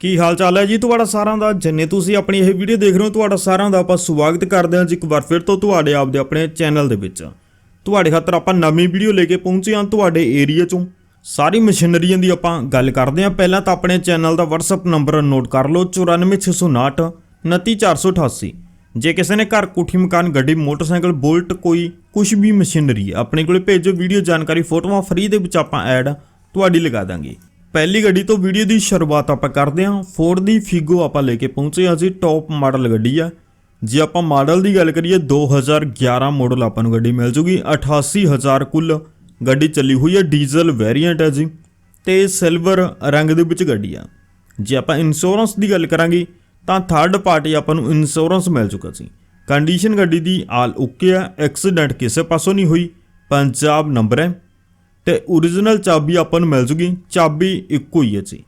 ਕੀ ਹਾਲ ਚਾਲ ਹੈ ਜੀ ਤੁਹਾਡਾ ਸਾਰਿਆਂ ਦਾ? ਜਿੰਨੇ ਤੁਸੀਂ ਆਪਣੀ ਇਹ ਵੀਡੀਓ ਦੇਖ ਰਹੇ ਹੋ, ਤੁਹਾਡਾ ਸਾਰਿਆਂ ਦਾ ਆਪਾਂ ਸਵਾਗਤ ਕਰਦੇ ਹਾਂ ਜੀ ਇੱਕ ਵਾਰ ਫਿਰ ਤੋਂ ਤੁਹਾਡੇ ਆਪਦੇ ਆਪਣੇ ਚੈਨਲ ਦੇ ਵਿੱਚ। ਤੁਹਾਡੇ ਖਾਤਰ ਆਪਾਂ ਨਵੀਂ ਵੀਡੀਓ ਲੈ ਕੇ ਪਹੁੰਚੇ ਹਾਂ ਤੁਹਾਡੇ ਏਰੀਆ ਚੋਂ। ਸਾਰੀ ਮਸ਼ੀਨਰੀਆਂ ਦੀ ਆਪਾਂ ਗੱਲ ਕਰਦੇ ਹਾਂ। ਪਹਿਲਾਂ ਤਾਂ ਆਪਣੇ ਚੈਨਲ ਦਾ WhatsApp ਨੰਬਰ ਨੋਟ ਕਰ ਲਓ 94659 29488 ਜੇ ਕਿਸੇ ਨੇ ਘਰ ਕੋਠੀ, ਮਕਾਨ, ਗੱਡੀ, ਮੋਟਰਸਾਈਕਲ, ਬੁਲਟ, ਕੋਈ ਕੁਝ ਵੀ ਮਸ਼ੀਨਰੀ ਆਪਣੇ ਕੋਲੇ ਭੇਜੋ। ਵੀਡੀਓ ਜਾਣਕਾਰੀ, ਫੋਟੋਆਂ ਫ੍ਰੀ ਦੇ ਵਿੱਚ ਆਪਾਂ ਐਡ ਤੁਹਾਡੀ ਲਗਾ ਦਾਂਗੇ। ਪਹਿਲੀ ਗੱਡੀ ਤੋਂ ਵੀਡੀਓ ਦੀ ਸ਼ੁਰੂਆਤ ਆਪਾਂ ਕਰਦੇ ਹਾਂ। ਫੋਰਡ ਦੀ ਫਿਗੋ ਆਪਾਂ ਲੈ ਕੇ ਪਹੁੰਚੇ ਹਾਂ ਜੀ ਟੌਪ ਮਾਡਲ ਗੱਡੀ ਆ। ਜੇ ਆਪਾਂ ਮਾਡਲ ਦੀ ਗੱਲ ਕਰੀਏ 2011 ਮਾਡਲ ਆਪਾਂ ਨੂੰ ਗੱਡੀ ਮਿਲ ਜੂਗੀ। 88000 ਕੁੱਲ ਗੱਡੀ ਚੱਲੀ ਹੋਈ ਹੈ ਡੀਜ਼ਲ ਵੇਰੀਐਂਟ ਹੈ ਜੀ। ਤੇ ਸਿਲਵਰ ਰੰਗ ਦੇ ਵਿੱਚ ਗੱਡੀ ਆ। ਜੇ ਆਪਾਂ ਇੰਸ਼ੋਰੈਂਸ ਦੀ ਗੱਲ ਕਰਾਂਗੇ, ਤਾਂ ਥਰਡ ਪਾਰਟੀ ਆਪਾਂ ਨੂੰ ਇੰਸ਼ੋਰੈਂਸ ਮਿਲ ਚੁੱਕਾ ਸੀ ਕੰਡੀਸ਼ਨ ਗੱਡੀ ਦੀ ਆਲ ਓਕੇ ਆ ਐਕਸੀਡੈਂਟ ਕਿਸੇ ਪਾਸੋਂ ਨਹੀਂ ਹੋਈ, ਪੰਜਾਬ ਨੰਬਰ ਹੈ। ਤੇ origignal ਚਾਬੀ ਆਪਾਂ ਨੂੰ ਮਿਲ ਜੂਗੀ। ਚਾਬੀ ਇੱਕੋ ਹੀ ਹੈ ਜੀ।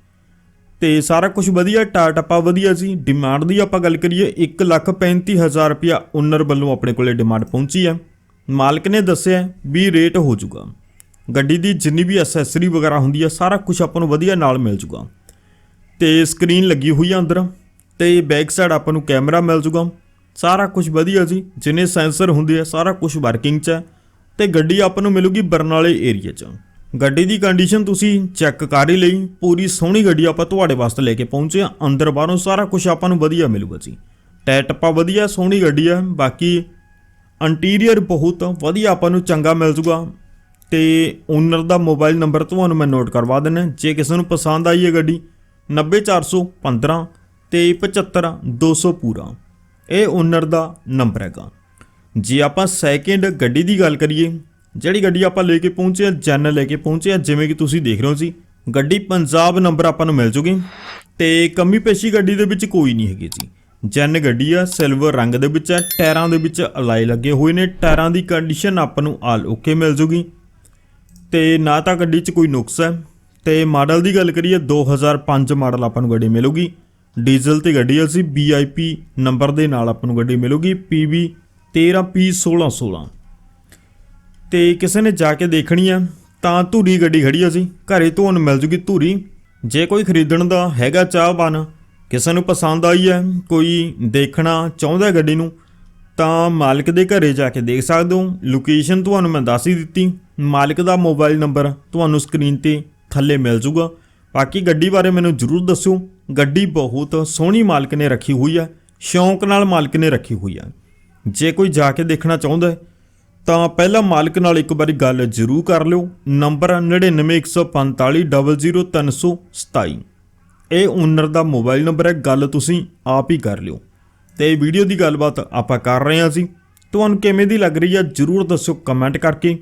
ਤੇ ਸਾਰਾ ਕੁਝ ਵਧੀਆ, ਟਾਟ ਆਪਾਂ ਵਧੀਆ ਜੀ। ਡਿਮਾਂਡ ਦੀ ਆਪਾਂ ਗੱਲ ਕਰੀਏ 135000 ਰੁਪਿਆ ਓਨਰ ਵੱਲੋਂ ਆਪਣੇ ਕੋਲੇ ਡਿਮਾਂਡ ਪਹੁੰਚੀ ਹੈ। ਮਾਲਕ ਨੇ ਦੱਸਿਆ ਵੀ ਰੇਟ ਹੋ ਜੂਗਾ। ਗੱਡੀ ਦੀ ਜਿੰਨੀ ਵੀ ਐਸੈਸਰੀ ਵਗੈਰਾ ਹੁੰਦੀ ਹੈ, ਸਾਰਾ ਕੁਝ ਆਪਾਂ ਨੂੰ ਵਧੀਆ ਨਾਲ ਮਿਲ ਜੂਗਾ। ਤੇ ਸਕਰੀਨ ਲੱਗੀ ਹੋਈ ਆ ਅੰਦਰ। ਤੇ ਬੈਕ ਸਾਈਡ ਆਪਾਂ ਨੂੰ ਕੈਮਰਾ ਮਿਲ ਜੂਗਾ। ਸਾਰਾ ਕੁਝ ਵਧੀਆ ਜੀ। ਜਿੰਨੇ ਸੈਂਸਰ ਹੁੰਦੇ ਆ, ਸਾਰਾ ਕੁਝ ਵਰਕਿੰਗ 'ਚ ਹੈ। ਤੇ ਗੱਡੀ ਆਪਾਂ ਨੂੰ ਮਿਲੂਗੀ ਬਰਨਾਲੇ ਏਰੀਆ 'ਚ। ਗੱਡੀ ਦੀ ਕੰਡੀਸ਼ਨ ਤੁਸੀਂ ਚੈੱਕ ਕਰ ਹੀ ਲਈ। ਪੂਰੀ ਸੋਹਣੀ ਗੱਡੀ ਆਪਾਂ ਤੁਹਾਡੇ ਵਾਸਤੇ ਲੈ ਕੇ ਪਹੁੰਚੇ ਆ ਅੰਦਰ ਬਾਹਰੋਂ ਸਾਰਾ ਕੁਝ ਆਪਾਂ ਨੂੰ ਵਧੀਆ ਮਿਲੂਗਾ ਜੀ। ਟਾਇਰ ਟੱਪਾ ਵਧੀਆ, ਸੋਹਣੀ ਗੱਡੀ ਆ। ਬਾਕੀ ਇੰਟੀਰੀਅਰ ਬਹੁਤ ਵਧੀਆ ਆਪਾਂ ਨੂੰ ਚੰਗਾ ਮਿਲ ਜੂਗਾ। ਤੇ ਓਨਰ ਦਾ ਮੋਬਾਈਲ ਨੰਬਰ ਤੁਹਾਨੂੰ ਮੈਂ ਨੋਟ ਕਰਵਾ ਦਿੰਦਾ ਜੇ ਕਿਸੇ ਨੂੰ ਪਸੰਦ ਆਈ ਹੈ ਗੱਡੀ 90415 ਤੇ 75200 ਪੂਰਾ। ਇਹ ਓਨਰ ਦਾ ਨੰਬਰ ਹੈਗਾ। ਜੇ ਆਪਾਂ ਸੈਕਿੰਡ ਗੱਡੀ ਦੀ ਗੱਲ ਕਰੀਏ, ਜਿਹੜੀ ਗੱਡੀ ਆਪਾਂ ਲੈ ਕੇ ਪਹੁੰਚੇ ਆ ਜਨ ਲੈ ਕੇ ਪਹੁੰਚੇ ਆ ਜਿਵੇਂ ਕਿ ਤੁਸੀਂ ਦੇਖ ਰਹੇ ਹੋ ਜੀ, ਗੱਡੀ ਪੰਜਾਬ ਨੰਬਰ ਆਪਾਂ ਨੂੰ ਮਿਲ ਜੂਗੀ, ਤੇ ਕਮੀ ਪੇਸ਼ੀ ਗੱਡੀ ਦੇ ਵਿੱਚ ਕੋਈ ਨਹੀਂ ਹੈਗੀ ਜੀ। ਜਨ ਗੱਡੀ ਆ ਸਿਲਵਰ ਰੰਗ ਦੇ ਵਿੱਚ ਹੈ ਟਾਇਰਾਂ ਦੇ ਵਿੱਚ ਅਲਾਈ ਲੱਗੇ ਹੋਏ ਨੇ, ਟਾਇਰਾਂ ਦੀ ਕੰਡੀਸ਼ਨ ਆਪਾਂ ਨੂੰ ਆਲ ਓਕੇ ਮਿਲ ਜੂਗੀ। ਤੇ ਨਾ ਤਾਂ ਗੱਡੀ 'ਚ ਕੋਈ ਨੁਕਸ ਹੈ, ਤੇ ਮਾਡਲ ਦੀ ਗੱਲ ਕਰੀਏ 2005 ਮਾਡਲ ਆਪਾਂ ਨੂੰ ਗੱਡੀ ਮਿਲੂਗੀ। ਡੀਜ਼ਲ ਤੇ ਗੱਡੀ ਹੈ ਸੀ VIP ਨੰਬਰ ਦੇ ਨਾਲ ਆਪਾਂ ਨੂੰ ਗੱਡੀ ਮਿਲੂਗੀ PB 13P1616 ਤੇ ਕਿਸੇ ਨੇ ਜਾ ਕੇ ਦੇਖਣੀ ਆ, ਤਾਂ ਧੂਰੀ ਗੱਡੀ ਖੜੀ ਆ ਸੀ ਘਰੇ ਤੁਹਾਨੂੰ ਮਿਲ ਜੂਗੀ ਧੂਰੀ। ਜੇ ਕੋਈ ਖਰੀਦਣ ਦਾ ਹੈਗਾ ਚਾਹਵਾਨ, ਕਿਸੇ ਨੂੰ ਪਸੰਦ ਆਈ ਹੈ ਕੋਈ ਦੇਖਣਾ ਚਾਹੁੰਦਾ ਗੱਡੀ ਨੂੰ, ਤਾਂ ਮਾਲਕ ਦੇ ਘਰੇ ਜਾ ਕੇ ਦੇਖ ਸਕਦੇ ਹੋ। ਲੋਕੇਸ਼ਨ ਤੁਹਾਨੂੰ ਮੈਂ ਦੱਸ ਹੀ ਦਿੱਤੀ। ਮਾਲਕ ਦਾ ਮੋਬਾਈਲ ਨੰਬਰ ਤੁਹਾਨੂੰ ਸਕਰੀਨ ਤੇ ਥੱਲੇ ਮਿਲ ਜੂਗਾ। ਬਾਕੀ ਗੱਡੀ ਬਾਰੇ ਮੈਨੂੰ ਜਰੂਰ ਦੱਸਿਓ। ਗੱਡੀ ਬਹੁਤ ਸੋਹਣੀ ਮਾਲਕ ਨੇ ਰੱਖੀ ਹੋਈ ਹੈ ਸ਼ੌਂਕ ਨਾਲ ਮਾਲਕ ਨੇ ਰੱਖੀ ਹੋਈ ਹੈ ਜੇ ਕੋਈ ਜਾ ਕੇ ਦੇਖਣਾ ਚਾਹੁੰਦਾ ਹੈ, ਤਾਂ ਪਹਿਲਾਂ ਮਾਲਕ ਨਾਲ ਇੱਕ ਵਾਰੀ ਗੱਲ ਜ਼ਰੂਰ ਕਰ ਲਿਓ। ਨੰਬਰ 9914500327 ਇਹ ਓਨਰ ਦਾ ਮੋਬਾਈਲ ਨੰਬਰ ਹੈ, ਗੱਲ ਤੁਸੀਂ ਆਪ ਹੀ ਕਰ ਲਿਓ। ਤੇ ਵੀਡੀਓ ਦੀ ਗੱਲਬਾਤ ਆਪਾਂ ਕਰ ਰਹੇ ਹਾਂ ਜੀ। ਤੁਹਾਨੂੰ ਕਿਵੇਂ ਦੀ ਲੱਗ ਰਹੀ ਹੈ, ਜਰੂਰ ਦੱਸਿਓ ਕਮੈਂਟ ਕਰਕੇ।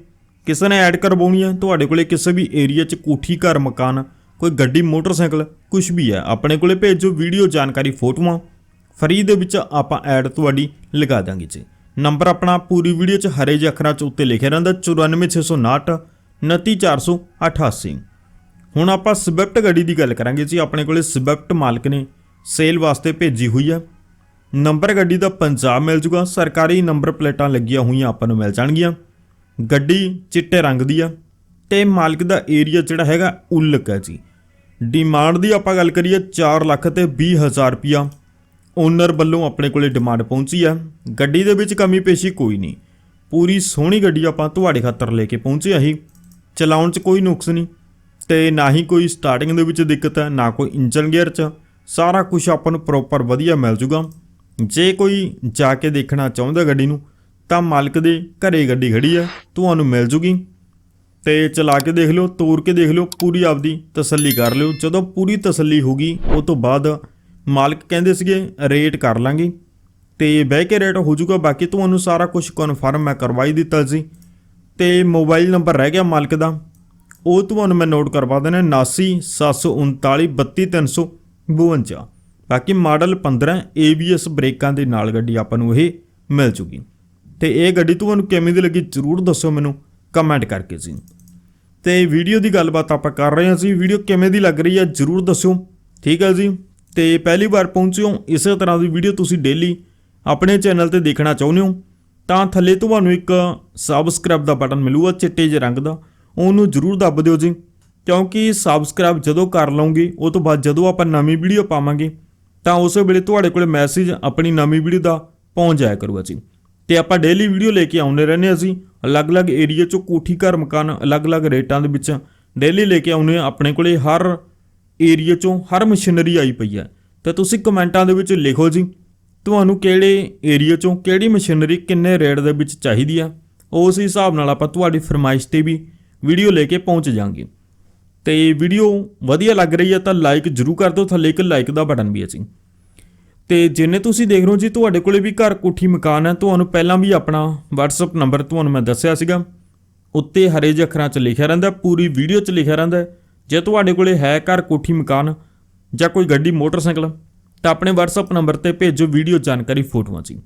ਕਿਸੇ ਨੇ ਐਡ ਕਰਵਾਉਣੀ ਹੈ, ਤੁਹਾਡੇ ਕੋਲੇ ਕਿਸੇ ਵੀ ਏਰੀਆ 'ਚ ਕੋਠੀ, ਘਰ, ਮਕਾਨ, ਕੋਈ ਗੱਡੀ, ਮੋਟਰਸਾਈਕਲ ਕੁਝ ਵੀ ਹੈ, ਆਪਣੇ ਕੋਲੇ ਭੇਜੋ। ਵੀਡੀਓ ਜਾਣਕਾਰੀ ਫੋਟੋਆਂ ਫਰੀ ਦੇ ਵਿੱਚ ਆਪਾਂ ਐਡ ਤੁਹਾਡੀ ਲਗਾ ਦਾਂਗੇ ਜੀ। ਨੰਬਰ ਆਪਣਾ ਪੂਰੀ ਵੀਡੀਓ 'ਚ ਹਰੇ ਜਿਹੇ ਅੱਖਰਾਂ 'ਚ ਉੱਤੇ ਲਿਖਿਆ ਰਹਿੰਦਾ 94659 29488 ਹੁਣ ਆਪਾਂ ਸਵਿਫਟ ਗੱਡੀ ਦੀ ਗੱਲ ਕਰਾਂਗੇ ਜੀ, ਆਪਣੇ ਕੋਲੇ ਸਵਿਫਟ ਮਾਲਕ ਨੇ ਸੇਲ ਵਾਸਤੇ ਭੇਜੀ ਹੋਈ ਆ। ਨੰਬਰ ਗੱਡੀ ਦਾ ਪੰਜਾਬ ਮਿਲ ਜੂਗਾ, ਸਰਕਾਰੀ ਨੰਬਰ ਪਲੇਟਾਂ ਲੱਗੀਆਂ ਹੋਈਆਂ ਆਪਾਂ ਨੂੰ ਮਿਲ ਜਾਣਗੀਆਂ। ਗੱਡੀ ਚਿੱਟੇ ਰੰਗ ਦੀ ਆ ਤੇ ਮਾਲਕ ਦਾ ਏਰੀਆ ਜਿਹੜਾ ਹੈਗਾ ਉਲਕ ਹੈ ਜੀ। ਡਿਮਾਂਡ ਦੀ ਆਪਾਂ ਗੱਲ ਕਰੀਏ 4 ਲੱਖ ਤੇ 20 ਹਜ਼ਾਰ ਰੁਪਿਆ ਓਨਰ ਵੱਲੋਂ ਆਪਣੇ ਕੋਲੇ ਡਿਮਾਂਡ ਪਹੁੰਚੀ ਆ। ਗੱਡੀ ਦੇ ਵਿੱਚ ਕਮੀ ਪੇਸ਼ੀ ਕੋਈ ਨਹੀਂ। ਪੂਰੀ ਸੋਹਣੀ ਗੱਡੀ ਆਪਾਂ ਤੁਹਾਡੇ ਖਾਤਰ ਲੈ ਕੇ ਪਹੁੰਚੇ ਆਹੀ ਚਲਾਉਣ 'ਚ ਕੋਈ ਨੁਕਸ ਨਹੀਂ ਤੇ ਨਾ ਹੀ ਕੋਈ ਸਟਾਰਟਿੰਗ ਦੇ ਵਿੱਚ ਦਿੱਕਤ ਹੈ ਨਾ ਕੋਈ ਇੰਜਨ ਗੇਅਰ 'ਚ। ਸਾਰਾ ਕੁਝ ਆਪਾਂ ਨੂੰ ਪ੍ਰੋਪਰ ਵਧੀਆ ਮਿਲ ਜੂਗਾ। ਜੇ ਕੋਈ ਜਾ ਕੇ ਦੇਖਣਾ ਚਾਹੁੰਦਾ ਗੱਡੀ ਨੂੰ, ਤਾਂ ਮਾਲਕ ਦੇ ਘਰੇ ਗੱਡੀ ਖੜੀ ਆ, ਤੁਹਾਨੂੰ ਮਿਲ ਜੂਗੀ। ਤੇ ਚਲਾ ਕੇ ਦੇਖ ਲਿਓ ਤੋੜ ਕੇ ਦੇਖ ਲਿਓ, ਪੂਰੀ ਆਪਦੀ ਤਸੱਲੀ ਕਰ ਲਿਓ। ਜਦੋਂ ਪੂਰੀ ਤਸੱਲੀ ਹੋਗੀ ਉਹ ਤੋਂ ਬਾਅਦ ਮਾਲਕ ਕਹਿੰਦੇ ਸੀਗੇ ਰੇਟ ਕਰ ਲਾਂਗੇ। ਤੇ ਬਹਿ ਕੇ ਰੇਟ ਹੋ ਜਾਊਗਾ, ਬਾਕੀ ਤੁਹਾਨੂੰ ਸਾਰਾ ਕੁਝ ਕਨਫਰਮ ਮੈਂ ਕਰਵਾਈ ਦਿੱਤਾ ਸੀ। ਤੇ ਮੋਬਾਈਲ ਨੰਬਰ ਰਹਿ ਗਿਆ ਮਾਲਕ ਦਾ। ਉਹ ਤੁਹਾਨੂੰ ਮੈਂ ਨੋਟ ਕਰਵਾ ਦੇਣਾ 7979392352 ਬਾਕੀ ਮਾਡਲ 15 ABS ਬ੍ਰੇਕਾਂ ਦੇ ਨਾਲ ਗੱਡੀ ਆਪਾਂ ਨੂੰ ਇਹ ਮਿਲ ਜੂਗੀ। ਤੇ ਇਹ ਗੱਡੀ ਤੁਹਾਨੂੰ ਕਿਵੇਂ ਦੀ ਲੱਗੀ ਜਰੂਰ ਦੱਸੋ ਮੈਨੂੰ ਕਮੈਂਟ ਕਰਕੇ ਜੀ। ਤੇ ਵੀਡੀਓ ਦੀ ਗੱਲਬਾਤ ਆਪਾਂ ਕਰ ਰਹੇ ਹਾਂ ਜੀ। ਵੀਡੀਓ ਕਿਵੇਂ ਦੀ ਲੱਗ ਰਹੀ ਹੈ ਜਰੂਰ ਦੱਸਿਓ ਠੀਕ ਹੈ ਜੀ। ਤੇ ਪਹਿਲੀ ਵਾਰ ਪਹੁੰਚੇ ਹੋ, ਇਸੇ ਤਰ੍ਹਾਂ ਦੀ ਵੀਡੀਓ ਤੁਸੀਂ ਡੇਲੀ ਆਪਣੇ ਚੈਨਲ ਤੇ ਦੇਖਣਾ ਚਾਹੁੰਦੇ ਹੋ, ਤਾਂ ਥੱਲੇ ਤੁਹਾਨੂੰ ਇੱਕ ਸਬਸਕ੍ਰਾਈਬ ਦਾ ਬਟਨ ਮਿਲੂਗਾ, ਚਿੱਟੇ ਜਿਹੇ ਰੰਗ ਦਾ। ਉਹਨੂੰ ਜਰੂਰ ਦੱਬ ਦਿਓ ਜੀ, ਕਿਉਂਕਿ ਸਬਸਕ੍ਰਾਈਬ ਜਦੋਂ ਕਰ ਲਓਗੇ, ਉਹ ਤੋਂ ਬਾਅਦ ਜਦੋਂ ਆਪਾਂ ਨਵੀਂ ਵੀਡੀਓ ਪਾਵਾਂਗੇ, ਤਾਂ ਉਸੇ ਵੇਲੇ ਤੁਹਾਡੇ ਕੋਲੇ ਮੈਸੇਜ ਆਪਣੀ ਨਵੀਂ ਵੀਡੀਓ ਦਾ ਪਹੁੰਚ ਜਾਇਆ ਕਰੂਗਾ ਜੀ। ਤੇ ਆਪਾਂ ਡੇਲੀ ਵੀਡੀਓ ਲੈ ਕੇ ਆਉਂਦੇ ਰਹਿੰਦੇ ਹਾਂ ਅਸੀਂ ਅਲੱਗ-ਅਲੱਗ ਏਰੀਆ ਚੋਂ ਕੋਠੀ ਘਰ ਮਕਾਨ, ਅਲੱਗ-ਅਲੱਗ ਰੇਟਾਂ ਦੇ ਵਿੱਚ ਡੇਲੀ ਲੈ ਕੇ ਆਉਂਦੇ ਹਾਂ, ਆਪਣੇ ਕੋਲੇ ਹਰ ਏਰੀਆ ਚੋਂ ਹਰ ਮਸ਼ੀਨਰੀ ਆਈ ਪਈ ਹੈ। ਤਾਂ ਤੁਸੀਂ ਕਮੈਂਟਾਂ ਦੇ ਵਿੱਚ ਲਿਖੋ ਜੀ, ਤੁਹਾਨੂੰ ਕਿਹੜੇ ਏਰੀਆ ਚੋਂ ਕਿਹੜੀ ਮਸ਼ੀਨਰੀ ਕਿੰਨੇ ਰੇਟ ਦੇ ਵਿੱਚ ਚਾਹੀਦੀ ਆ? ਉਸ ਹਿਸਾਬ ਨਾਲ ਆਪਾਂ ਤੁਹਾਡੀ ਫਰਮਾਇਸ਼ ਤੇ ਵੀ ਵੀਡੀਓ ਲੈ ਕੇ ਪਹੁੰਚ ਜਾਾਂਗੇ। ਤੇ ਵੀਡੀਓ ਵਧੀਆ ਲੱਗ ਰਹੀ ਹੈ ਤਾਂ ਲਾਈਕ ਜਰੂਰ ਕਰ ਦਿਓ, ਥੱਲੇ ਇੱਕ ਲਾਈਕ ਦਾ ਬਟਨ ਵੀ ਹੈ ਜੀ। ਤੇ ਜਿੰਨੇ ਤੁਸੀਂ ਦੇਖ ਰਹੇ ਹੋ ਜੀ, ਤੁਹਾਡੇ ਕੋਲੇ ਵੀ ਘਰ ਕੋਠੀ ਮਕਾਨ ਹੈ ਤੁਹਾਨੂੰ ਪਹਿਲਾਂ ਵੀ ਆਪਣਾ WhatsApp ਨੰਬਰ ਤੁਹਾਨੂੰ ਮੈਂ ਦੱਸਿਆ ਸੀਗਾ। ਉੱਤੇ ਹਰੇ ਜਿਹੇ ਅੱਖਰਾਂ 'ਚ ਲਿਖਿਆ ਰਹਿੰਦਾ, ਪੂਰੀ ਵੀਡੀਓ 'ਚ ਲਿਖਿਆ ਰਹਿੰਦਾ ਜੇ ਤੁਹਾਡੇ ਕੋਲੇ ਹੈ ਘਰ ਕੋਠੀ ਮਕਾਨ ਜਾਂ ਕੋਈ ਗੱਡੀ ਮੋਟਰਸਾਈਕਲ, ਤਾਂ ਆਪਣੇ WhatsApp ਨੰਬਰ ਤੇ ਭੇਜੋ ਵੀਡੀਓ ਜਾਣਕਾਰੀ ਫੋਟੋਆਂ ਜੀ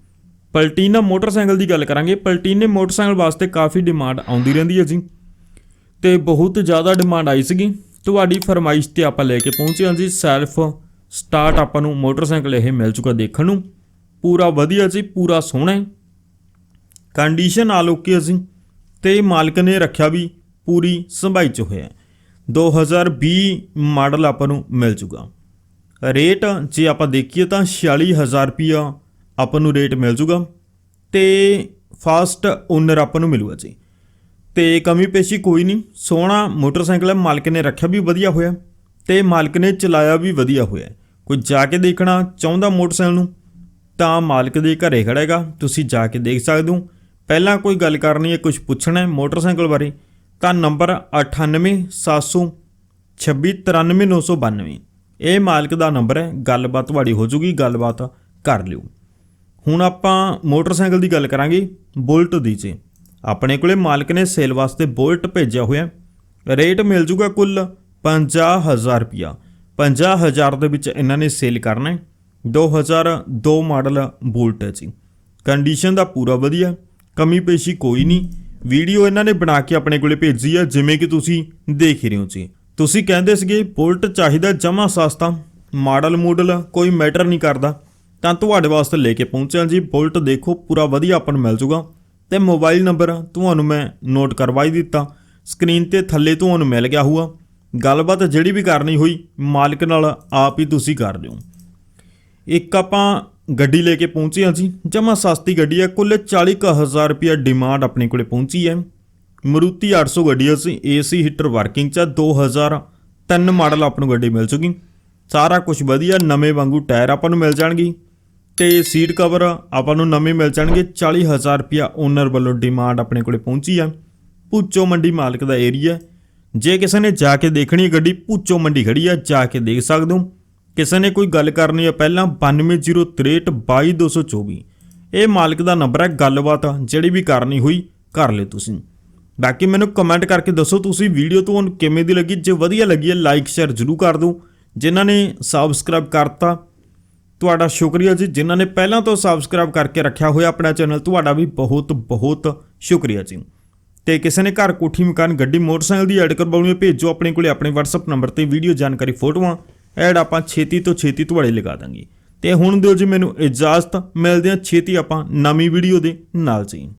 ਪਲਟੀਨਾ ਮੋਟਰਸਾਈਕਲ ਦੀ ਗੱਲ ਕਰਾਂਗੇ, ਪਲਟੀਨੇ ਮੋਟਰਸਾਈਕਲ ਵਾਸਤੇ ਕਾਫੀ ਡਿਮਾਂਡ ਆਉਂਦੀ ਰਹਿੰਦੀ ਹੈ ਜੀ। ਤੇ ਬਹੁਤ ਜ਼ਿਆਦਾ ਡਿਮਾਂਡ ਆਈ ਸੀਗੀ। ਤੁਹਾਡੀ ਫਰਮਾਇਸ਼ ਤੇ ਆਪਾਂ ਲੈ ਕੇ ਪਹੁੰਚੇ ਹਾਂ ਜੀ ਸੈਲਫ ਸਟਾਰਟ ਆਪਾਂ ਨੂੰ ਮੋਟਰਸਾਈਕਲ ਇਹ ਮਿਲ ਚੁੱਕਾ ਦੇਖਣ ਨੂੰ। ਪੂਰਾ ਵਧੀਆ ਜੀ, ਪੂਰਾ ਸੋਹਣਾ ਹੈ। ਕੰਡੀਸ਼ਨ ਆ ਲੋਕੀ ਅਸੀਂ ਤੇ ਮਾਲਕ ਨੇ ਰੱਖਿਆ ਵੀ ਪੂਰੀ ਸੰਭਾਈ ਚ ਹੋਇਆ 2020 ਮਾਡਲ ਆਪਾਂ ਨੂੰ ਮਿਲ ਜੂਗਾ। ਰੇਟ ਜੇ ਆਪਾਂ ਦੇਖੀਏ ਤਾਂ 46000 ਰੁਪਿਆ ਆਪਾਂ ਨੂੰ ਰੇਟ ਮਿਲ ਜੂਗਾ ਤੇ ਫਾਸਟ ਓਨਰ ਆਪਾਂ ਨੂੰ ਮਿਲੂਗਾ ਜੀ। ਤੇ ਕਮੀ ਪੇਸ਼ੀ ਕੋਈ ਨਹੀਂ, ਸੋਹਣਾ ਮੋਟਰਸਾਈਕਲ ਹੈ, ਮਾਲਕ ਨੇ ਰੱਖਿਆ ਵੀ ਵਧੀਆ ਹੋਇਆ ਤੇ ਮਾਲਕ ਨੇ ਚਲਾਇਆ ਵੀ ਵਧੀਆ ਹੋਇਆ। ਕੋਈ ਜਾ ਕੇ ਦੇਖਣਾ ਚਾਹੁੰਦਾ ਮੋਟਰਸਾਈਕਲ ਨੂੰ, ਤਾਂ ਮਾਲਕ ਦੇ ਘਰੇ ਖੜਾ ਹੈਗਾ ਤੁਸੀਂ ਜਾ ਕੇ ਦੇਖ ਸਕਦੇ ਹੋ। ਪਹਿਲਾਂ ਕੋਈ ਗੱਲ ਕਰਨੀ ਹੈ ਕੁਝ ਪੁੱਛਣਾ ਹੈ ਮੋਟਰਸਾਈਕਲ ਬਾਰੇ ਤਾਂ ਨੰਬਰ 9870263992 ਇਹ ਮਾਲਕ ਦਾ ਨੰਬਰ ਹੈ। ਗੱਲਬਾਤ ਤੁਹਾਡੀ ਹੋ ਜੂਗੀ। ਗੱਲਬਾਤ ਕਰ ਲਿਓ। ਹੁਣ ਆਪਾਂ ਮੋਟਰਸਾਈਕਲ ਦੀ ਗੱਲ ਕਰਾਂਗੇ। ਬੁਲਟ ਦੀ ਜੀ। ਆਪਣੇ ਕੋਲੇ ਮਾਲਕ ਨੇ ਸੇਲ ਵਾਸਤੇ ਬੁਲਟ ਭੇਜਿਆ ਹੋਇਆ ਰੇਟ ਮਿਲ ਜੂਗਾ ਕੁੱਲ 50000 ਰੁਪਿਆ 50000 ਦੇ ਵਿੱਚ ਇਹਨਾਂ ਨੇ ਸੇਲ ਕਰਨਾ ਹੈ। 2002 ਮਾਡਲ ਬੁਲਟ ਹੈ ਜੀ। ਕੰਡੀਸ਼ਨ ਦਾ ਪੂਰਾ ਵਧੀਆ। ਕਮੀ ਪੇਸ਼ੀ ਕੋਈ ਨਹੀਂ। ਵੀਡੀਓ ਇਹਨਾਂ ਨੇ ਬਣਾ ਕੇ ਆਪਣੇ ਕੋਲੇ ਭੇਜੀ ਹੈ ਜਿਵੇਂ ਕਿ ਤੁਸੀਂ ਦੇਖ ਹੀ ਰਹੇ ਹੋ ਜੀ। ਤੁਸੀਂ ਕਹਿੰਦੇ ਸੀਗੇ, ਬੁਲਟ ਚਾਹੀਦਾ ਜਮਾ ਸਸਤਾ, ਮਾਡਲ ਮੂਡਲ ਕੋਈ ਮੈਟਰ ਨਹੀਂ ਕਰਦਾ। ਤਾਂ ਤੁਹਾਡੇ ਵਾਸਤੇ ਲੈ ਕੇ ਪਹੁੰਚਿਆ ਜੀ। ਬੁਲਟ ਦੇਖੋ, ਪੂਰਾ ਵਧੀਆ ਆਪਾਂ ਨੂੰ ਮਿਲ ਜੂਗਾ। ਤੇ ਮੋਬਾਈਲ ਨੰਬਰ ਤੁਹਾਨੂੰ ਮੈਂ ਨੋਟ ਕਰਵਾ ਹੀ ਦਿੱਤਾ। ਸਕਰੀਨ ਤੇ ਥੱਲੇ ਤੁਹਾਨੂੰ ਮਿਲ ਗਿਆ ਹੋਊਗਾ। ਗੱਲਬਾਤ ਜਿਹੜੀ ਵੀ ਕਰਨੀ ਹੋਈ, ਮਾਲਕ ਨਾਲ ਆਪ ਹੀ ਤੁਸੀਂ ਕਰ ਲਿਓ। ਇੱਕ ਆਪਾਂ ਗੱਡੀ ਲੈ ਕੇ ਪਹੁੰਚੇ ਹਾਂ ਜੀ ਜਮਾ ਸਸਤੀ ਗੱਡੀ ਹੈ ਕੁੱਲ 40000 ਰੁਪਿਆ ਡਿਮਾਂਡ ਆਪਣੇ ਕੋਲੇ ਪਹੁੰਚੀ ਹੈ। ਮਰੂਤੀ 800 ਗੱਡੀ ਹੈ ਸੀ ਏਸੀ ਹੀਟਰ ਵਰਕਿੰਗ ਚ ਹੈ, 2003 ਮਾਡਲ ਆਪਾਂ ਨੂੰ ਗੱਡੀ ਮਿਲ ਚੁੱਕੀ। ਸਾਰਾ ਕੁਝ ਵਧੀਆ ਨਵੇਂ ਵਾਂਗੂ ਟਾਇਰ ਆਪਾਂ ਨੂੰ ਮਿਲ ਜਾਣਗੇ। ਤੇ ਸੀਟ ਕਵਰ ਆਪਾਂ ਨੂੰ ਨਵੇਂ ਮਿਲ ਜਾਣਗੇ। 40000 ਰੁਪਿਆ ਓਨਰ ਵੱਲੋਂ ਡਿਮਾਂਡ ਆਪਣੇ ਕੋਲੇ ਪਹੁੰਚੀ ਹੈ ਪੁੱਚੋ ਮੰਡੀ ਮਾਲਕ ਦਾ ਏਰੀਆ ਜੇ ਕਿਸੇ ਨੇ ਜਾ ਕੇ ਦੇਖਣੀ ਗੱਡੀ ਪੁੱਚੋ ਮੰਡੀ ਖੜੀ ਆ ਜਾ ਕੇ ਦੇਖ ਸਕਦੇ ਹੋ। ਕਿਸੇ ਨੇ ਕੋਈ ਗੱਲ ਕਰਨੀ ਹੈ ਪਹਿਲਾਂ 9203222224 ਇਹ ਮਾਲਕ ਦਾ ਨੰਬਰ ਹੈ, ਗੱਲਬਾਤ ਜਿਹੜੀ ਵੀ ਕਰਨੀ ਹੋਈ ਕਰ ਲਿਓ ਤੁਸੀਂ। ਬਾਕੀ ਮੈਨੂੰ ਕਮੈਂਟ ਕਰਕੇ ਦੱਸੋ ਤੁਸੀਂ ਵੀਡੀਓ ਤੁਹਾਨੂੰ ਕਿਵੇਂ ਦੀ ਲੱਗੀ। ਜੇ ਵਧੀਆ ਲੱਗੀ ਹੈ ਲਾਈਕ ਸ਼ੇਅਰ ਜ਼ਰੂਰ ਕਰ ਦਿਓ। ਜਿਨ੍ਹਾਂ ਨੇ ਸਬਸਕ੍ਰਾਈਬ ਕਰਤਾ, ਤੁਹਾਡਾ ਸ਼ੁਕਰੀਆ ਜੀ। ਜਿਨ੍ਹਾਂ ਨੇ ਪਹਿਲਾਂ ਤੋਂ ਸਬਸਕ੍ਰਾਈਬ ਕਰਕੇ ਰੱਖਿਆ ਹੋਇਆ ਆਪਣਾ ਚੈਨਲ, ਤੁਹਾਡਾ ਵੀ ਬਹੁਤ ਬਹੁਤ ਸ਼ੁਕਰੀਆ ਜੀ। ਤੇ ਕਿਸੇ ਨੇ ਘਰ ਕੋਠੀ, ਮਕਾਨ, ਗੱਡੀ, ਮੋਟਰਸਾਈਕਲ ਦੀ ਐਡ ਕਰਵਾਉਣੀ ਹੈ ਭੇਜੋ ਆਪਣੇ ਕੋਲੇ ਆਪਣੇ WhatsApp ਨੰਬਰ ਤੇ ਵੀਡੀਓ ਜਾਣਕਾਰੀ, ਫੋਟੋਆਂ। ਐਡ ਆਪਾਂ ਛੇਤੀ ਤੋਂ ਛੇਤੀ ਤੁਹਾਡੇ ਲਗਾ ਦਾਂਗੇ। ਤੇ ਹੁਣ ਦਿਓ ਜੀ ਮੈਨੂੰ ਇਜਾਜ਼ਤ, ਮਿਲਦੇ ਹਾਂ ਛੇਤੀ ਆਪਾਂ ਨਵੀਂ ਵੀਡੀਓ ਦੇ ਨਾਲ ਜੀ।